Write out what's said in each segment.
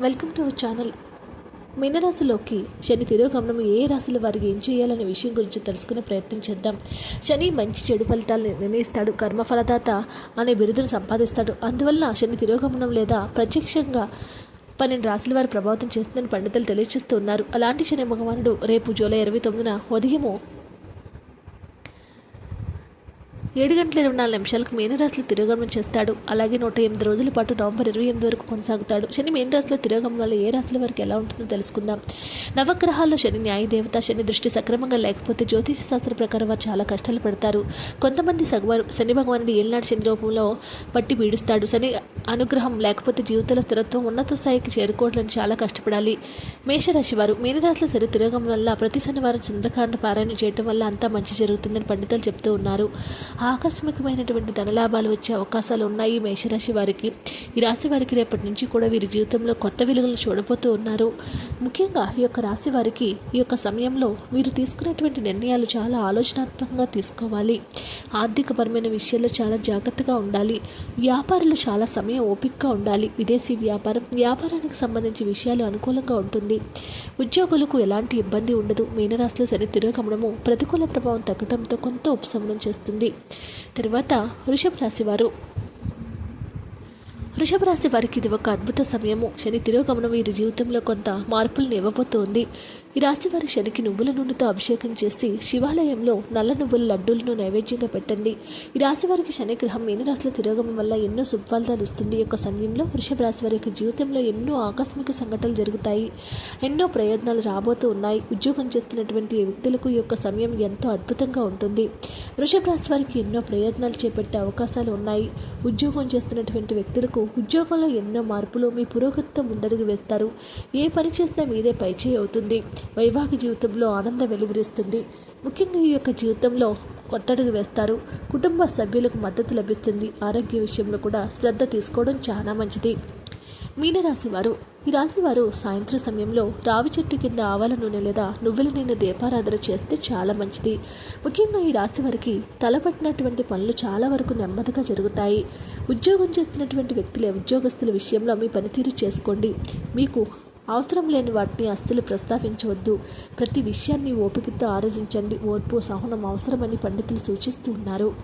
Welcome to our channel మీనరాశిలోకి శని తిరోగమనం ఏ రాశుల వారికి ఏం చేయాలనే విషయం గురించి తెలుసుకునే ప్రయత్నం చేద్దాం. శని మంచి చెడు ఫలితాలు నిర్ణయిస్తాడు. కర్మఫలదాత అనే బిరుదును సంపాదిస్తాడు. అందువల్ల శని తిరోగమనం లేదా ప్రత్యక్షంగా పన్నెండు రాశుల వారు ప్రభావితం చేస్తుందని పండితులు తెలియజేస్తూ ఉన్నారు. అలాంటి శని భగవానుడు రేపు జూలై ఇరవై తొమ్మిదిన ఉదయము ఏడు గంటల ఇరవై నాలుగు నిమిషాలకు మీనరాశిలో తిరోగమనం చేస్తాడు. అలాగే నూట ఎనిమిది రోజుల పాటు నవంబర్ ఇరవై ఎనిమిది వరకు కొనసాగుతాడు. శని మీనరాశిలో తిరోగమనం వల్ల ఏ రాశుల వారికి ఎలా ఉంటుందో తెలుసుకుందాం. నవగ్రహాల్లో శని న్యాయదేవత శని దృష్టి సక్రమంగా లేకపోతే జ్యోతిష శాస్త్ర ప్రకారం వారు చాలా కష్టాలు పడతారు. కొంతమంది సగవారు శని భగవానుడు ఏలినాడు శని రూపంలో పట్టి పీడుస్తాడు. శని అనుగ్రహం లేకపోతే జీవితంలో స్థిరత్వం ఉన్నత స్థాయికి చేరుకోవడానికి చాలా కష్టపడాలి. మేషరాశి వారు మీనరాశిలో శని తిరోగమనం వల్ల ప్రతి శనివారం చంద్రకాండ పారాయణ చేయడం వల్ల అంతా మంచి జరుగుతుందని పండితులు చెప్తూ ఉన్నారు. ఆకస్మికమైనటువంటి ధనలాభాలు వచ్చే అవకాశాలు ఉన్నాయి మేషరాశి వారికి. ఈ రాశి వారికి రేపటి నుంచి కూడా వీరి జీవితంలో కొత్త విలువలు చూడబోతూ ఉన్నారు. ముఖ్యంగా ఈ యొక్క రాశి వారికి ఈ యొక్క సమయంలో మీరు తీసుకునేటువంటి నిర్ణయాలు చాలా ఆలోచనాత్మకంగా తీసుకోవాలి. ఆర్థికపరమైన విషయాల్లో చాలా జాగ్రత్తగా ఉండాలి. వ్యాపారులు చాలా సమయం ఓపికగా ఉండాలి. విదేశీ వ్యాపారం వ్యాపారానికి సంబంధించి విషయాలు అనుకూలంగా ఉంటుంది. ఉద్యోగులకు ఎలాంటి ఇబ్బంది ఉండదు. మీనరాశిలో శని తిరోగమనము ప్రతికూల ప్రభావం తగ్గడంతో కొంత ఉపశమనం చేస్తుంది. తర్వాత వృషభ రాశి వారు. వృషభ రాశి వారికి ఇది ఒక అద్భుత సమయము. శని తిరోగమనం వీరి జీవితంలో కొంత మార్పులను ఇవ్వబోతోంది. ఈ రాశి వారి శనికి నువ్వుల నూనెతో అభిషేకం చేసి శివాలయంలో నల్ల నువ్వుల లడ్డూలను నైవేద్యంగా పెట్టండి. ఈ రాశి వారికి శని గ్రహం మీనరాశిలో తిరగడం వల్ల ఎన్నో సుఫలితాలు ఇస్తుంది. ఈ యొక్క సమయంలో వృషభ రాశి వారి యొక్క జీవితంలో ఎన్నో ఆకస్మిక సంఘటనలు జరుగుతాయి. ఎన్నో ప్రయోజనాలు రాబోతూ ఉన్నాయి. ఉద్యోగం చేస్తున్నటువంటి వ్యక్తులకు ఈ యొక్క సమయం ఎంతో అద్భుతంగా ఉంటుంది. వృషభ రాశి వారికి ఎన్నో ప్రయోజనాలు చేపట్టే అవకాశాలు ఉన్నాయి. ఉద్యోగం చేస్తున్నటువంటి వ్యక్తులకు ఉద్యోగంలో ఎన్నో మార్పులు మీ పురోగతితో ముందడుగు వేస్తారు. ఏ పని చేసినా మీదే పైచేయి అవుతుంది. వైవాహిక జీవితంలో ఆనందం వెలువరిస్తుంది. ముఖ్యంగా ఈ యొక్క జీవితంలో కొత్తడుగు వేస్తారు. కుటుంబ సభ్యులకు మద్దతు లభిస్తుంది. ఆరోగ్య విషయంలో కూడా శ్రద్ధ తీసుకోవడం చాలా మంచిది. మీనరాశి వారు ఈ రాశి వారు సాయంత్రం సమయంలో రావి చెట్టు కింద ఆవాల నూనె లేదా నువ్వుల నూనె దీపారాధన చేస్తే చాలా మంచిది. ముఖ్యంగా ఈ రాశి వారికి తలపట్టినటువంటి పనులు చాలా వరకు నెమ్మదిగా జరుగుతాయి. ఉద్యోగం చేస్తున్నటువంటి వ్యక్తులే ఉద్యోగస్తుల విషయంలో మీ పనితీరు చేసుకోండి. మీకు అవసరం లేని వాటిని అస్సలు ప్రస్తావించవద్దు. ప్రతి విషయాన్ని ఓపికతో ఆలోచించండి. ఓర్పు సహనం అవసరమని పండితులు సూచిస్తూ ఉన్నారు.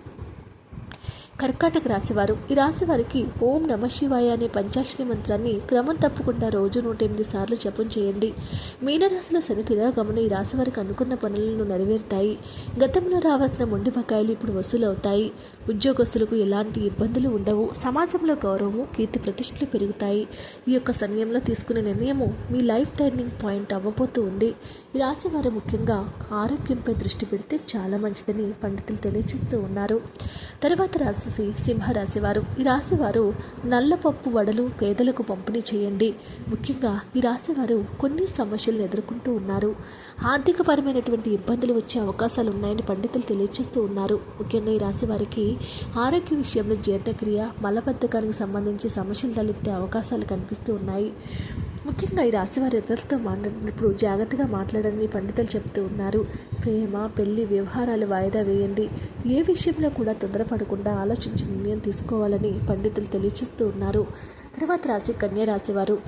కర్కాటక రాశివారు. ఈ రాశి వారికి ఓం నమ శివాయ అనే పంచాక్షరి మంత్రాన్ని క్రమం తప్పకుండా రోజు నూట ఎనిమిది సార్లు జపం చేయండి. మీనరాశిలో శని తిరోగమన ఈ రాశి వారికి అనుకున్న పనులను నెరవేరుతాయి. గతంలో రావాల్సిన మొండి బకాయిలు ఇప్పుడు వసూలవుతాయి. ఉద్యోగస్తులకు ఎలాంటి ఇబ్బందులు ఉండవు. సమాజంలో గౌరవము కీర్తి ప్రతిష్టలు పెరుగుతాయి. ఈ యొక్క సమయంలో తీసుకునే నిర్ణయము మీ లైఫ్ టర్నింగ్ పాయింట్ అవ్వబోతూ ఉంది. ఈ రాశి వారు ముఖ్యంగా ఆరోగ్యంపై దృష్టి పెడితే చాలా మంచిదని పండితులు తెలియజేస్తూ ఉన్నారు. తర్వాత రాశి సింహరాశి వారు. ఈ రాశి వారు నల్లపప్పు వడలు పేదలకు పంపిణీ చేయండి. ముఖ్యంగా ఈ రాశి వారు కొన్ని సమస్యలను ఎదుర్కొంటూ ఉన్నారు. ఆర్థికపరమైనటువంటి ఇబ్బందులు వచ్చే అవకాశాలు ఉన్నాయని పండితులు తెలియజేస్తూ ఉన్నారు. ముఖ్యంగా ఈ రాశి వారికి ఆరోగ్య విషయంలో జీర్ణక్రియ మలబద్ధకానికి సంబంధించి సమస్యలు తలెత్తే అవకాశాలు కనిపిస్తూ ఉన్నాయి. ముఖ్యంగా ఈ రాశి వారి ఇతరులతో మాట్లాడినప్పుడు జాగ్రత్తగా మాట్లాడని పండితులు చెప్తూ ఉన్నారు. ప్రేమ పెళ్ళి వ్యవహారాలు వాయిదా వేయండి. ఏ విషయంలో కూడా తొందరపడకుండా ఆలోచించి నిర్ణయం తీసుకోవాలని పండితులు తెలియచేస్తూ ఉన్నారు. తర్వాత రాశి కన్యా రాశివారు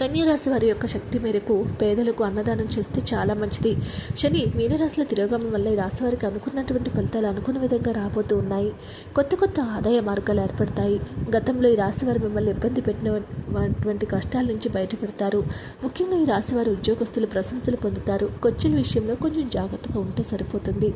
కన్యరాశి వారి యొక్క శక్తి మేరకు పేదలకు అన్నదానం చేస్తే చాలా మంచిది. శని మీనరాశిలో తిరోగమం వల్ల ఈ రాశి వారికి అనుకున్నటువంటి ఫలితాలు అనుకున్న విధంగా రాబోతూ ఉన్నాయి. కొత్త కొత్త ఆదాయ మార్గాలు ఏర్పడతాయి. గతంలో ఈ రాశి వారు మిమ్మల్ని ఇబ్బంది పెట్టిన అటువంటి కష్టాల నుంచి బయటపడతారు. ముఖ్యంగా ఈ రాశి వారు ఉద్యోగస్తులు ప్రశంసలు పొందుతారు. కొచ్చిన విషయంలో కొంచెం జాగ్రత్తగా ఉంటే సరిపోతుంది.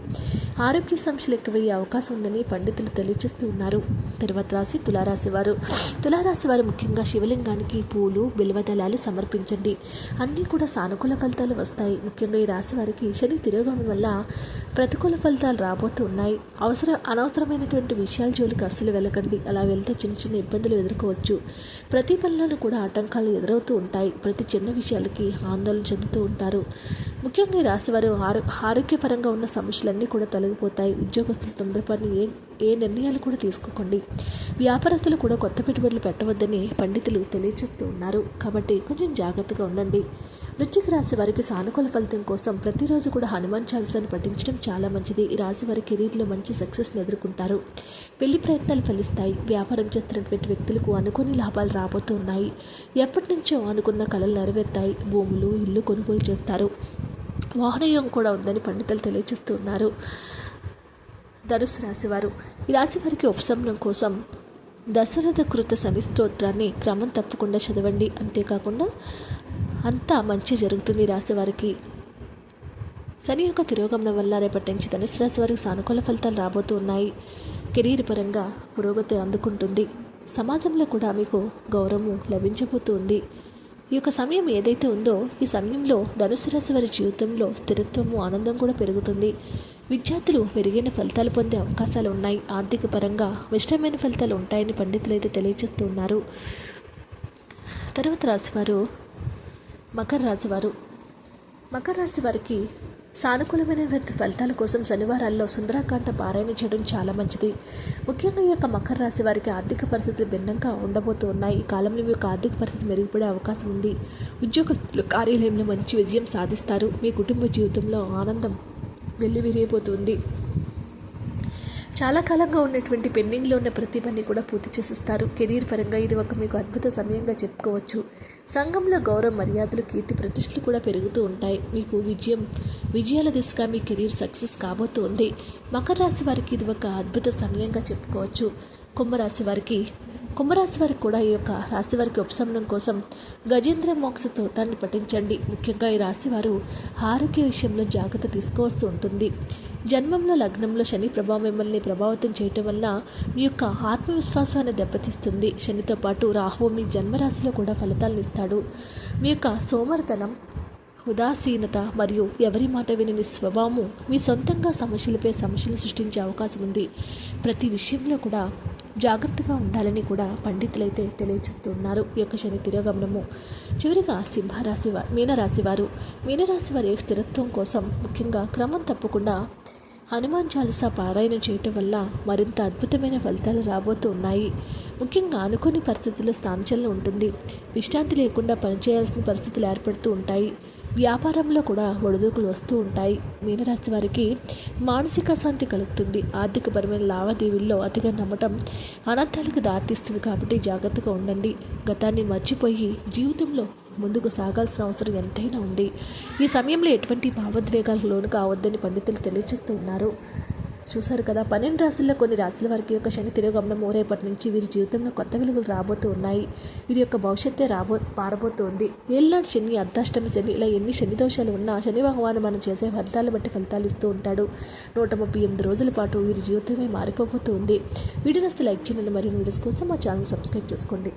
ఆరోగ్య సమస్యలు ఎక్కువయ్యే అవకాశం ఉందని పండితులు తెలియజేస్తూ ఉన్నారు. తర్వాత రాశి తులారాశి వారు తులారాశి వారు ముఖ్యంగా శివలింగానికి పూలు బిల్వదళాలు సమర్పించండి. అన్నీ కూడా సానుకూల ఫలితాలు వస్తాయి. ముఖ్యంగా ఈ రాశి వారికి శని తిరగడం వల్ల ప్రతికూల ఫలితాలు రాబోతూ ఉన్నాయి. అవసర అనవసరమైనటువంటి విషయాల జోలికి అస్సలు వెళ్ళకండి. అలా వెళ్తే చిన్న చిన్న ఇబ్బందులు ఎదుర్కోవచ్చు. ప్రతి పనులను కూడా ఆటంకాలు ఎదురవుతూ ఉంటాయి. ప్రతి చిన్న విషయాలకి ఆందోళన చెందుతూ ఉంటారు. ముఖ్యంగా ఈ రాశి వారు ఆరో ఆరోగ్యపరంగా ఉన్న సమస్యలన్నీ కూడా తొలగిపోతాయి. ఉద్యోగస్తులు తొందరపడి ఏ ఏ నిర్ణయాలు కూడా తీసుకోకండి. వ్యాపారస్తులు కూడా కొత్త పెట్టుబడులు పెట్టవద్దని పండితులు తెలియజేస్తూ ఉన్నారు. కాబట్టి కొంచెం జాగ్రత్తగా ఉండండి. వృశ్చిక రాశి వారికి సానుకూల ఫలితం కోసం ప్రతిరోజు కూడా హనుమాన్ చాలీసాను పఠించడం చాలా మంచిది. ఈ రాశి వారి కెరీర్లో మంచి సక్సెస్ని ఎదుర్కొంటారు. పెళ్ళి ప్రయత్నాలు ఫలిస్తాయి. వ్యాపారం చేస్తున్నటువంటి వ్యక్తులకు అనుకోని లాభాలు రాబోతూ ఉన్నాయి. ఎప్పటి నుంచో అనుకున్న కళలు నెరవేరుతాయి. భూములు ఇల్లు కొనుగోలు చేస్తారు. వాహనయోగం కూడా ఉందని పండితులు తెలియజేస్తూ ఉన్నారు. ధనుసు రాశివారు ఈ రాశి వారికి ఉపశమనం కోసం దశరథ కృత శని స్తోత్రాన్ని క్రమం తప్పకుండా చదవండి. అంతేకాకుండా అంతా మంచి జరుగుతుంది రాశివారికి రాశి వారికి. శని యొక్క తిరోగమనం వల్ల రేపటి నుంచి ధనుసు రాశి వారికి సానుకూల ఫలితాలు రాబోతూ ఉన్నాయి. కెరీర్ పరంగా పురోగతి అందుకుంటుంది. సమాజంలో కూడా మీకు గౌరవం లభించబోతుంది. ఈ యొక్క సమయం ఏదైతే ఉందో ఈ సమయంలో ధనుసు రాశి వారి జీవితంలో స్థిరత్వము ఆనందం కూడా పెరుగుతుంది. విద్యార్థులు మెరుగైన ఫలితాలు పొందే అవకాశాలు ఉన్నాయి. ఆర్థిక పరంగా మిష్టమైన ఫలితాలు ఉంటాయని పండితులు అయితే తెలియజేస్తున్నారు. తర్వాత రాశివారు మకర రాశివారు. మకర రాశి వారికి సానుకూలమైనటువంటి ఫలితాల కోసం శనివారాల్లో సుందరాకాండ పారాయణ చేయడం చాలా మంచిది. ముఖ్యంగా ఈ యొక్క మకర రాశి వారికి ఆర్థిక పరిస్థితులు భిన్నంగా ఉండబోతూ ఉన్నాయి ఈ కాలంలో మీ యొక్క ఆర్థిక పరిస్థితి మెరుగుపడే అవకాశం ఉంది. ఉద్యోగస్తులు కార్యాలయంలో మంచి విజయం సాధిస్తారు. మీ కుటుంబ జీవితంలో ఆనందం వెళ్ళి విరిగిపోతుంది. చాలా కాలంగా ఉన్నటువంటి పెండింగ్లో ఉన్న ప్రతి పని కూడా పూర్తి చేసిస్తారు. కెరీర్ పరంగా ఇది ఒక మీకు అద్భుత సమయంగా చెప్పుకోవచ్చు. సంఘంలో గౌరవ మర్యాదలు కీర్తి ప్రతిష్టలు కూడా పెరుగుతూ ఉంటాయి. మీకు విజయం విజయాల దిశగా మీ కెరీర్ సక్సెస్ కాబోతుంది. మకర రాశి వారికి ఇది ఒక అద్భుత సమయంగా చెప్పుకోవచ్చు. కుంభరాశి వారికి కుంభరాశి వారికి కూడా ఈ యొక్క రాశి వారికి ఉపశమనం కోసం గజేంద్ర మోక్ష స్తోత్రాన్ని పఠించండి. ముఖ్యంగా ఈ రాశి వారు ఆరోగ్య విషయంలో జాగ్రత్త తీసుకోవాల్సి ఉంటుంది. జన్మంలో లగ్నంలో శని ప్రభావం మిమ్మల్ని ప్రభావితం చేయటం వల్ల మీ యొక్క ఆత్మవిశ్వాసాన్ని దెబ్బతీస్తుంది. శనితో పాటు రాహువు మీ జన్మరాశిలో కూడా ఫలితాలను ఇస్తాడు. మీ యొక్క సోమరతనం ఉదాసీనత మరియు ఎవరి మాట వినని స్వభావము మీ సొంతంగా సమస్యలపై సమస్యలు సృష్టించే అవకాశం ఉంది. ప్రతి విషయంలో కూడా జాగ్రత్తగా ఉండాలని కూడా పండితులైతే తెలియజేస్తున్నారు ఈ యొక్క శని తిరోగమనము. చివరిగా సింహరాశి వారు మీనరాశి వారు. మీనరాశి వారి స్థిరత్వం కోసం ముఖ్యంగా క్రమం తప్పకుండా హనుమాన్ చాలీసా పారాయణం చేయటం వల్ల మరింత అద్భుతమైన ఫలితాలు రాబోతూ ఉన్నాయి. ముఖ్యంగా అనుకోని పరిస్థితుల్లో స్థానచలనం ఉంటుంది. విశ్రాంతి లేకుండా పనిచేయాల్సిన పరిస్థితులు ఏర్పడుతూ ఉంటాయి. వ్యాపారంలో కూడా ఒడిదుడుకులు వస్తూ ఉంటాయి. మీనరాశి వారికి మానసిక శాంతి కలుగుతుంది. ఆర్థికపరమైన లావాదేవీల్లో అతిగా నమ్మటం అనంతాలకు దారితీస్తుంది కాబట్టి జాగ్రత్తగా ఉండండి. గతాన్ని మర్చిపోయి జీవితంలో ముందుకు సాగాల్సిన అవసరం ఎంతైనా ఉంది. ఈ సమయంలో ఎటువంటి భావోద్వేగాలకు లోను కావద్దని పండితులు తెలియజేస్తూ ఉన్నారు. చూశారు కదా పన్నెండు రాశుల్లో కొన్ని రాశుల వారికి యొక్క శని తిరోగమనం రేపటి నుంచి వీరి జీవితంలో కొత్త వెలుగులు రాబోతూ ఉన్నాయి. వీరి యొక్క భవిష్యత్తే రాబో పారబోతోంది. ఏళ్ళనాడు శని అర్ధాష్టమి శని ఇలా ఎన్ని శని దోషాలు ఉన్నా శని భగవాను మనం చేసే ఫలితాలు బట్టి ఫలితాలు ఇస్తూ ఉంటాడు. నూట ముప్పై ఎనిమిది రోజుల పాటు వీరి జీవితమే మారిపోబోతుంది. వీడియోస్ లైక్ చేయండి మరియు వీడియోస్ కోసం మా ఛానల్ సబ్స్క్రైబ్ చేసుకోండి.